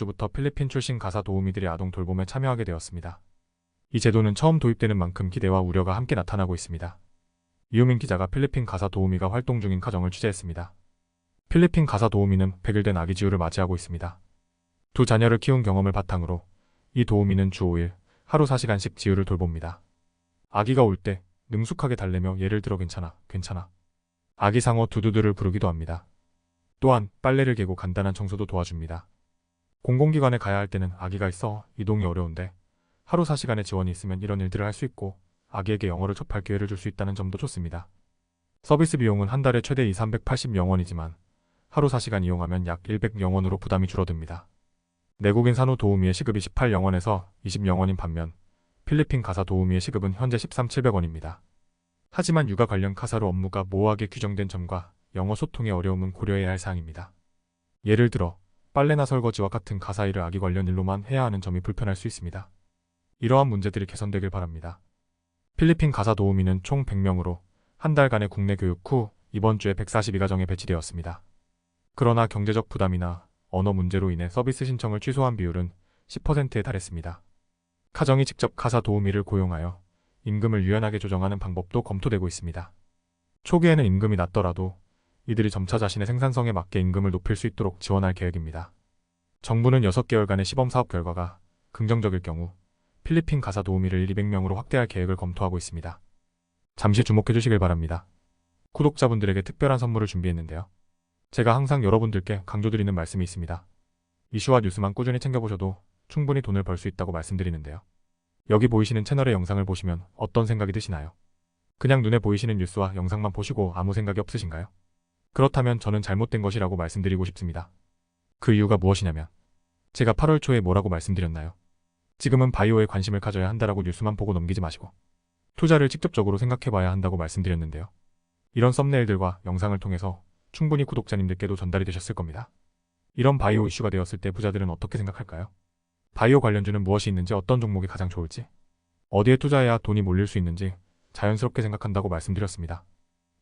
주부터 필리핀 출신 가사 도우미들이 아동 돌봄에 참여하게 되었습니다. 이 제도는 처음 도입되는 만큼 기대와 우려가 함께 나타나고 있습니다. 이우민 기자가 필리핀 가사 도우미가 활동 중인 가정을 취재했습니다. 필리핀 가사 도우미는 100일 된 아기 지우를 맞이하고 있습니다. 두 자녀를 키운 경험을 바탕으로 이 도우미는 주 5일 하루 4시간씩 지우를 돌봅니다. 아기가 올 때 능숙하게 달래며 예를 들어 괜찮아, 괜찮아. 아기 상어 두두두를 부르기도 합니다. 또한 빨래를 개고 간단한 청소도 도와줍니다. 공공기관에 가야 할 때는 아기가 있어 이동이 어려운데 하루 4시간의 지원이 있으면 이런 일들을 할 수 있고 아기에게 영어를 접할 기회를 줄 수 있다는 점도 좋습니다. 서비스 비용은 한 달에 최대 2, 380영원이지만 하루 4시간 이용하면 약 100영원으로 부담이 줄어듭니다. 내국인 산후 도우미의 시급이 18영원에서 20영원인 반면 필리핀 가사 도우미의 시급은 현재 13,700원입니다. 하지만 육아 관련 가사로 업무가 모호하게 규정된 점과 영어 소통의 어려움은 고려해야 할 사항입니다. 예를 들어 빨래나 설거지와 같은 가사 일을 아기 관련 일로만 해야 하는 점이 불편할 수 있습니다. 이러한 문제들이 개선되길 바랍니다. 필리핀 가사 도우미는 총 100명으로 한 달간의 국내 교육 후 이번 주에 142가정에 배치되었습니다. 그러나 경제적 부담이나 언어 문제로 인해 서비스 신청을 취소한 비율은 10%에 달했습니다. 가정이 직접 가사 도우미를 고용하여 임금을 유연하게 조정하는 방법도 검토되고 있습니다. 초기에는 임금이 낮더라도 이들이 점차 자신의 생산성에 맞게 임금을 높일 수 있도록 지원할 계획입니다. 정부는 6개월간의 시범 사업 결과가 긍정적일 경우 필리핀 가사 도우미를 200명으로 확대할 계획을 검토하고 있습니다. 잠시 주목해 주시길 바랍니다. 구독자분들에게 특별한 선물을 준비했는데요. 제가 항상 여러분들께 강조드리는 말씀이 있습니다. 이슈와 뉴스만 꾸준히 챙겨보셔도 충분히 돈을 벌 수 있다고 말씀드리는데요. 여기 보이시는 채널의 영상을 보시면 어떤 생각이 드시나요? 그냥 눈에 보이시는 뉴스와 영상만 보시고 아무 생각이 없으신가요? 그렇다면 저는 잘못된 것이라고 말씀드리고 싶습니다. 그 이유가 무엇이냐면 제가 8월 초에 뭐라고 말씀드렸나요? 지금은 바이오에 관심을 가져야 한다라고 뉴스만 보고 넘기지 마시고 투자를 직접적으로 생각해봐야 한다고 말씀드렸는데요. 이런 썸네일들과 영상을 통해서 충분히 구독자님들께도 전달이 되셨을 겁니다. 이런 바이오 이슈가 되었을 때 부자들은 어떻게 생각할까요? 바이오 관련주는 무엇이 있는지 어떤 종목이 가장 좋을지 어디에 투자해야 돈이 몰릴 수 있는지 자연스럽게 생각한다고 말씀드렸습니다.